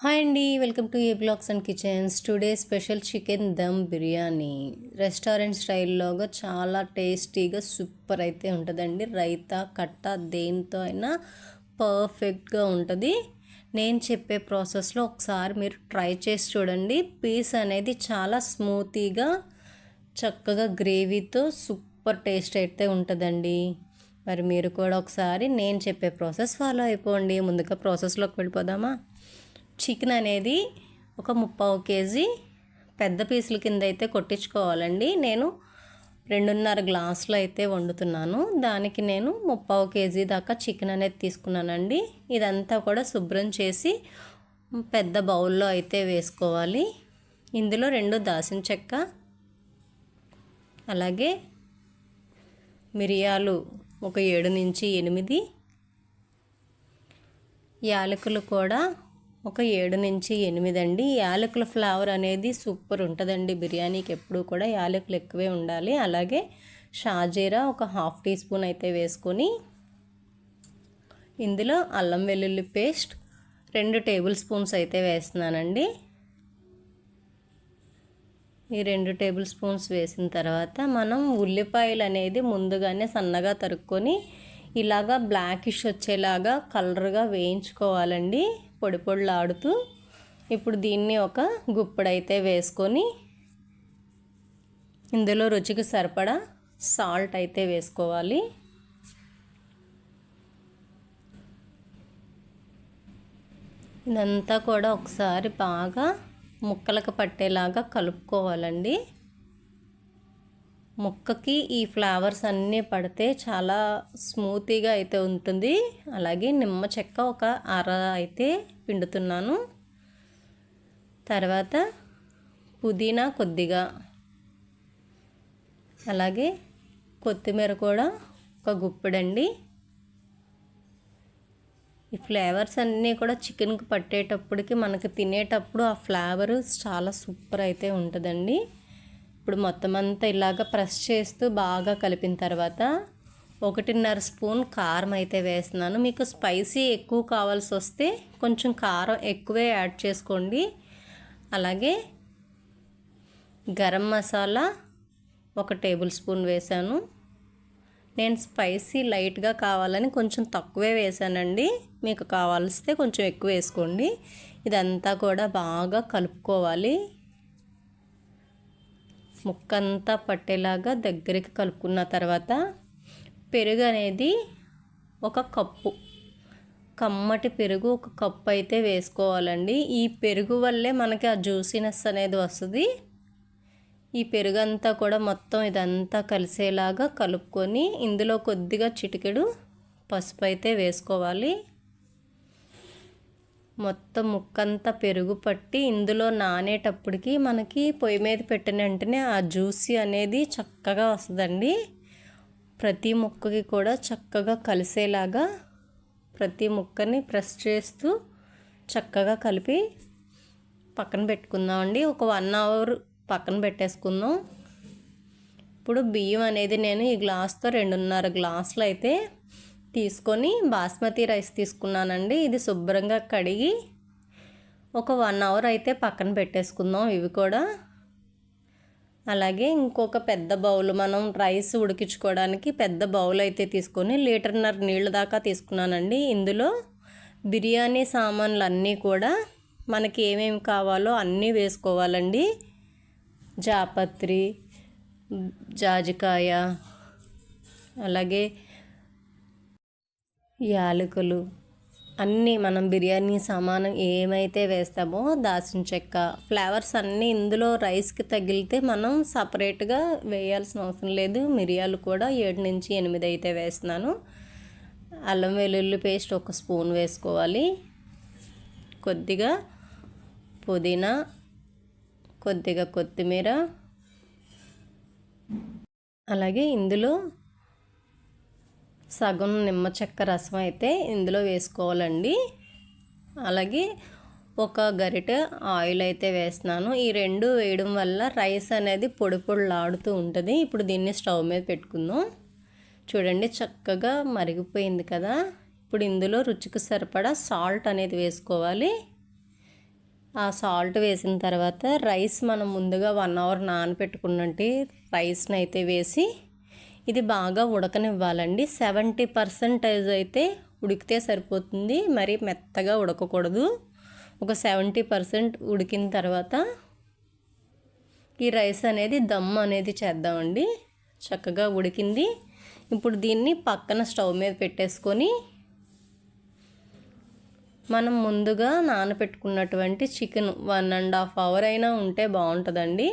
Hi అండి welcome to A blogs and kitchens. Today special chicken dum biryani. Restaurant స్టైల్లోగా చాలా టేస్టీగా super అయితే ఉంటుందండి. రైతా కట్ట దేంతో అయినా పర్ఫెక్ట్గా ఉంటుంది. నేను చెప్పే ప్రాసెస్లో ఒకసారి మీరు ట్రై చేసి చూడండి. పీస్ అనేది చాలా స్మూతీగా చక్కగా గ్రేవీతో సూపర్ టేస్ట్ అయితే ఉంటుందండి. మరి మీరు కూడా ఒకసారి నేను చెప్పే ప్రాసెస్ ఫాలో అయిపోండి. ముందుగా ప్రాసెస్లోకి వెళ్ళిపోదామా? చికెన్ అనేది ఒక ముప్పావు కేజీ పెద్ద పీసుల కింద అయితే కొట్టించుకోవాలండి. నేను రెండున్నర గ్లాసులు అయితే వండుతున్నాను. దానికి నేను ముప్పావు కేజీ దాకా చికెన్ అనేది తీసుకున్నానండి. ఇదంతా కూడా శుభ్రం చేసి పెద్ద బౌల్లో అయితే వేసుకోవాలి. ఇందులో రెండు దాసిన చెక్క అలాగే మిరియాలు ఒక ఏడు నుంచి ఎనిమిది యాలకులు కూడా ఒక ఏడు నుంచి ఎనిమిది అండి. యాలకుల ఫ్లేవర్ అనేది సూపర్ ఉంటుందండి బిర్యానీకి ఎప్పుడూ కూడా. యాలకులు ఎక్కువే ఉండాలి. అలాగే షాజీరా ఒక హాఫ్ టీ స్పూన్ అయితే వేసుకొని ఇందులో అల్లం వెల్లుల్లి పేస్ట్ రెండు టేబుల్ స్పూన్స్ అయితే వేస్తున్నానండి. ఈ రెండు టేబుల్ స్పూన్స్ వేసిన తర్వాత మనం ఉల్లిపాయలు అనేది ముందుగానే సన్నగా తరుక్కొని ఇలాగా బ్లాకిష్ వచ్చేలాగా కలర్గా వేయించుకోవాలండి. పొడి పొడిలాడుతూ ఇప్పుడు దీన్ని ఒక గుప్పుడైతే వేసుకొని ఇందులో రుచికి సరిపడా సాల్ట్ అయితే వేసుకోవాలి. ఇదంతా కూడా ఒకసారి బాగా ముక్కలకు పట్టేలాగా కలుపుకోవాలండి. ముక్కకి ఈ ఫ్లేవర్స్ అన్నీ పడితే చాలా స్మూతీగా అయితే ఉంటుంది. అలాగే నిమ్మ చెక్క ఒక అర అయితే పిండుతున్నాను. తర్వాత పుదీనా కొద్దిగా. అలాగే కొత్తిమీర కూడా ఒక గుప్పెడండి. ఈ ఫ్లేవర్స్ అన్నీ కూడా చికెన్కి పట్టేటప్పటికి మనకి తినేటప్పుడు ఆ ఫ్లేవర్ చాలా సూపర్ అయితే ఉంటుందండి. ఇప్పుడు మొత్తం అంతా ఇలాగ ప్రెస్ చేస్తూ బాగా కలిపిన తర్వాత ఒకటిన్నర స్పూన్ కారం అయితే వేస్తున్నాను. మీకు స్పైసీ ఎక్కువ కావాల్సి వస్తే కొంచెం కారం ఎక్కువే యాడ్ చేసుకోండి. అలాగే గరం మసాలా ఒక టేబుల్ స్పూన్ వేసాను నేను స్పైసీ లైట్గా కావాలని కొంచెం తక్కువే వేసానండి మీకు కావాల్సితే కొంచెం ఎక్కువ వేసుకోండి. ఇదంతా కూడా బాగా కలుపుకోవాలి. ముక్కంతా పట్టేలాగా దగ్గరికి కలుపుకున్న తర్వాత పెరుగు అనేది ఒక కప్పు. కమ్మటి పెరుగు ఒక కప్పు అయితే వేసుకోవాలండి. ఈ పెరుగు వల్లే మనకి ఆ జ్యూసీనెస్ అనేది వస్తుంది. ఈ పెరుగంతా కూడా మొత్తం ఇదంతా కలిసేలాగా కలుపుకొని ఇందులో కొద్దిగా చిటికెడు పసుపు అయితే వేసుకోవాలి. మొత్తం ముక్కంతా పెరుగు పట్టి ఇందులో నానేటప్పటికి మనకి పొయ్యి మీద పెట్టిన వెంటనే ఆ జ్యూసీ అనేది చక్కగా వస్తుందండి. ప్రతి ముక్కకి కూడా చక్కగా కలిసేలాగా ప్రతి ముక్కని ప్రెస్ చేస్తూ చక్కగా కలిపి పక్కన పెట్టుకుందామండి. ఒక వన్ అవర్ పక్కన పెట్టేసుకుందాం. ఇప్పుడు బియ్యం అనేది నేను ఈ గ్లాస్తో రెండున్నర గ్లాసులు అయితే తీసుకొని బాస్మతి రైస్ తీసుకున్నానండి. ఇది శుభ్రంగా కడిగి ఒక వన్ అవర్ అయితే పక్కన పెట్టేసుకుందాం ఇవి కూడా. అలాగే ఇంకొక పెద్ద బౌల్ మనం రైస్ ఉడికించుకోవడానికి పెద్ద బౌల్ అయితే తీసుకొని లీటర్న్నర నీళ్ళ దాకా తీసుకున్నానండి. ఇందులో బిర్యానీ సామాన్లు అన్నీ కూడా మనకి ఏమేమి కావాలో అన్నీ వేసుకోవాలండి. జాపత్రి జాజికాయ అలాగే యాలకులు అన్నీ మనం బిర్యానీ సమానం ఏమైతే వేస్తామో దాల్చిన చెక్క ఫ్లేవర్స్ అన్నీ ఇందులో రైస్కి తగిలితే మనం సపరేట్గా వేయాల్సిన అవసరం లేదు. మిరియాలు కూడా ఏడు నుంచి ఎనిమిది అయితే వేస్తున్నాను. అల్లం వెల్లుల్లి పేస్ట్ ఒక స్పూన్ వేసుకోవాలి. కొద్దిగా పుదీనా కొద్దిగా కొత్తిమీర అలాగే ఇందులో సగం నిమ్మ చెక్క రసం అయితే ఇందులో వేసుకోవాలండి. అలాగే ఒక గరిట ఆయిల్ అయితే వేస్తున్నాను. ఈ రెండు వేయడం వల్ల రైస్ అనేది పొడి పొడిలాడుతూ ఉంటుంది. ఇప్పుడు దీన్ని స్టవ్ మీద పెట్టుకుందాం. చూడండి చక్కగా మరిగిపోయింది కదా. ఇప్పుడు ఇందులో రుచికి సరిపడా సాల్ట్ అనేది వేసుకోవాలి. ఆ సాల్ట్ వేసిన తర్వాత రైస్ మనం ముందుగా వన్ అవర్ నానపెట్టుకున్నట్టు రైస్ని అయితే వేసి ఇది బాగా ఉడకనివ్వాలండి. సెవెంటీ పర్సెంటేజ్ అయితే ఉడికితే సరిపోతుంది. మరి మెత్తగా ఉడకకూడదు. ఒక సెవెంటీ పర్సెంట్ ఉడికిన తర్వాత ఈ రైస్ అనేది దమ్ అనేది చేద్దామండి. చక్కగా ఉడికింది. ఇప్పుడు దీన్ని పక్కన స్టవ్ మీద పెట్టేసుకొని మనం ముందుగా నానబెట్టుకున్నటువంటి chicken one and half hour అయినా ఉంటే బాగుంటుందండి.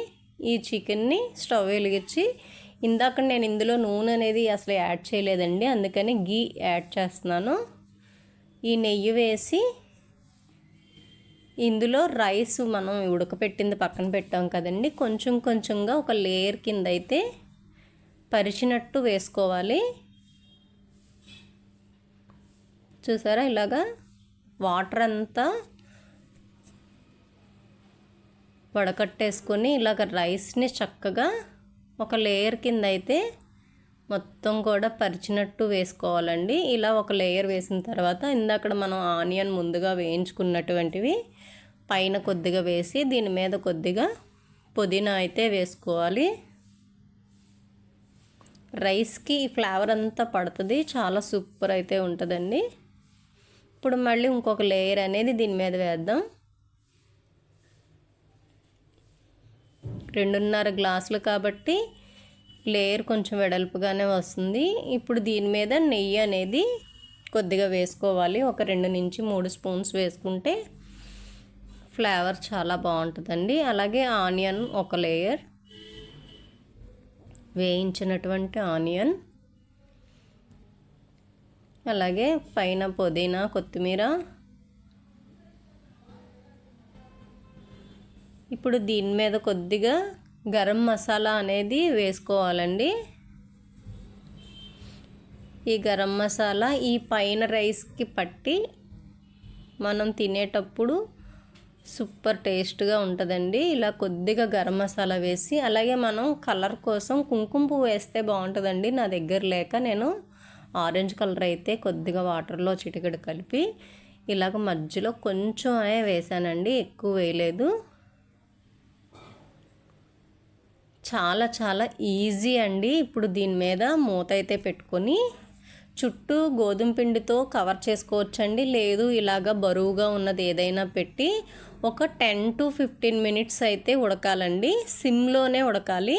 ఈ చికెన్ని స్టవ్ వెలిగించి ఇందాక నేను ఇందులో నూనె అనేది అసలు యాడ్ చేయలేదండి. అందుకని గీ యాడ్ చేస్తున్నాను. ఈ నెయ్యి వేసి ఇందులో రైస్ మనం ఉడకపెట్టింది పక్కన పెట్టాం కదండి. కొంచెం కొంచెంగా ఒక లేయర్ కింద అయితే పరిచినట్టు వేసుకోవాలి. చూసారా ఇలాగా వాటర్ అంతా వడకట్టేసుకొని ఇలాగ రైస్ని చక్కగా ఒక లేయర్ కింద అయితే మొత్తం కూడా పరిచినట్టు వేసుకోవాలండి. ఇలా ఒక లేయర్ వేసిన తర్వాత ఇందాక మనం ఆనియన్ ముందుగా వేయించుకున్నటువంటివి పైన కొద్దిగా వేసి దీని మీద కొద్దిగా పుదీనా అయితే వేసుకోవాలి. రైస్కి ఫ్లేవర్ అంతా పడుతుంది. చాలా సూపర్ అయితే ఉంటుందండి. ఇప్పుడు మళ్ళీ ఇంకొక లేయర్ అనేది దీని మీద వేద్దాం. రెండున్నర గ్లాసులు కాబట్టి లేయర్ కొంచెం వెడల్పుగానే వస్తుంది. ఇప్పుడు దీని మీద నెయ్యి అనేది కొద్దిగా వేసుకోవాలి. ఒక రెండు నుంచి మూడు స్పూన్స్ వేసుకుంటే ఫ్లేవర్ చాలా బాగుంటుందండి. అలాగే ఆనియన్ ఒక లేయర్ వేయించినటువంటి ఆనియన్ అలాగే పైన పుదీనా కొత్తిమీర ఇప్పుడు దీని మీద కొద్దిగా గరం మసాలా అనేది వేసుకోవాలండి. ఈ గరం మసాలా ఈ పైన రైస్కి పట్టి మనం తినేటప్పుడు సూపర్ టేస్ట్గా ఉంటుందండి. ఇలా కొద్దిగా గరం మసాలా వేసి అలాగే మనం కలర్ కోసం కుంకుమ పువ్వు వేస్తే బాగుంటుందండి. నా దగ్గర లేక నేను ఆరెంజ్ కలర్ అయితే కొద్దిగా వాటర్లో చిటికెడు కలిపి ఇలాగ మధ్యలో కొంచెం వేసానండి. ఎక్కువ వేయలేదు. చాలా చాలా ఈజీ అండి. ఇప్పుడు దీని మీద మూత అయితే పెట్టుకొని చుట్టూ గోధుమ పిండితో కవర్ చేసుకోవచ్చండి. లేదు ఇలాగ బరువుగా ఉన్నది ఏదైనా పెట్టి ఒక టెన్ టు ఫిఫ్టీన్ మినిట్స్ అయితే ఉడకాలండి. సిమ్లోనే ఉడకాలి.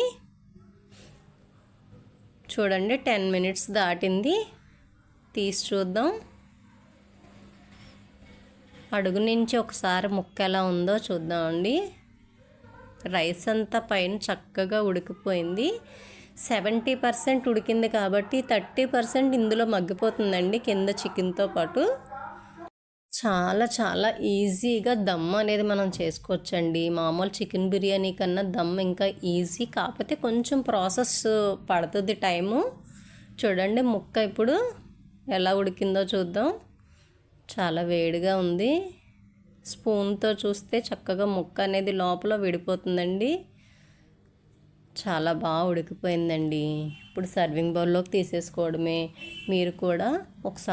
చూడండి టెన్ మినిట్స్ దాటింది. తీసి చూద్దాం. అడుగు నుంచి ఒకసారి ముక్క ఎలా ఉందో చూద్దామండి. రైస్ అంతా పైన చక్కగా ఉడికిపోయింది. సెవెంటీ పర్సెంట్ ఉడికింది కాబట్టి థర్టీ పర్సెంట్ ఇందులో మగ్గిపోతుందండి కింద చికెన్తో పాటు. చాలా చాలా ఈజీగా దమ్ అనేది మనం చేసుకోవచ్చండి. మామూలు చికెన్ బిర్యానీ కన్నా దమ్ ఇంకా ఈజీ కాకపోతే కొంచెం ప్రాసెస్ పడుతుంది టైము. చూడండి ముక్క ఇప్పుడు ఎలా ఉడికిందో చూద్దాం. చాలా వేడిగా ఉంది. స్పూన్తో చూస్తే చక్కగా ముక్క అనేది లోపల విడిపోతుందండి. చాలా బాగా ఉడికిపోయిందండి. ఇప్పుడు సర్వింగ్ బౌల్లోకి తీసేసుకోవడమే. మీరు కూడా ఒకసారి